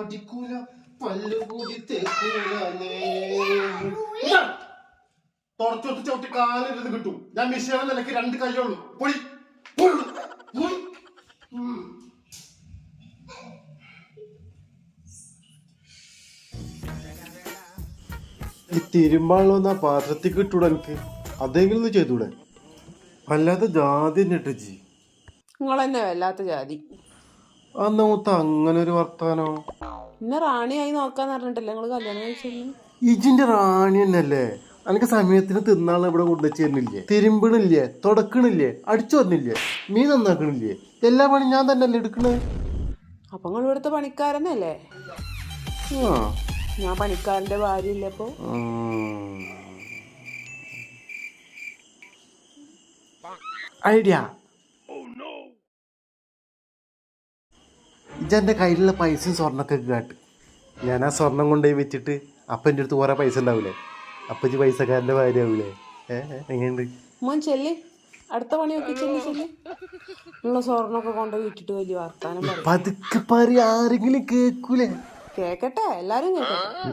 അടിക്കൂല പല്ലുകൂടി തേക്കൂലേ ചവിട്ടി കാലിരുന്ന് കിട്ടും. ഞാൻ മിഷീനെ നിലയ്ക്ക് രണ്ട് കൈയുള്ളൂ പൊളി. ഈ തിരുമ്പാളൊന്ന് ആ പാത്രത്തിൽ കിട്ടൂടെ എനിക്ക്. അതെങ്കിലും ഒന്ന് ചെയ്തൂടെ. വല്ലാത്ത ജാതി ഞെട്ടിച്ച് നിങ്ങൾ തന്നെ വല്ലാത്ത ജാതി. അന്ന് മൂത്ത അങ്ങനെ ഒരു വർത്താനോ? പിന്നെ റാണിയായി നോക്കാന്ന് പറഞ്ഞിട്ടല്ലേ? നിങ്ങൾ കല്യാണം കഴിച്ചത് ഇജിന്റെ റാണി തന്നെയല്ലേ? അനക്ക് സമയത്തിന് തിന്നാളെ ഇവിടെ കൊണ്ടുവച്ച് തരുന്നില്ലേ? തിരുമ്പണില്ലേ? തുടക്കണില്ലേ? അടിച്ചു വന്നില്ലേ? മീൻ നന്നാക്കണില്ലേ? എല്ലാ പണി ഞാൻ തന്നെയല്ലേ എടുക്കണേ? അപ്പൊ നിങ്ങൾ ഇവിടുത്തെ പണിക്കാരനല്ലേ? ആ. ഞാൻ പണിക്കാരന്റെ ഭാര്യ ഇല്ല അപ്പൊ ഐഡിയ. ഇജെന്റെ കയ്യിലുള്ള പൈസയും സ്വർണമൊക്കെ കേട്ട്. ഞാൻ ആ സ്വർണം കൊണ്ടുപോയി വെച്ചിട്ട് അപ്പം എന്റെ അടുത്ത് കുറെ പൈസ ഉണ്ടാവില്ലേ അപ്പം പൈസക്കാരന്റെ ഭാര്യ ആവൂലേ? ഏഹ് എങ്ങനെയുണ്ട്? മോൻ ചെല്ലി. അടുത്ത പണി ചെല്ലി ചെല്ലി. ഉള്ള സ്വർണമൊക്കെ കൊണ്ടുപോയി വിറ്റിട്ട് വലിയ വർത്താനം പറയും. പതുക്കെ പറ ആരെങ്കിലും കേക്കൂലേ കേക്കട്ടെ എല്ലാരും കേക്കട്ടെ.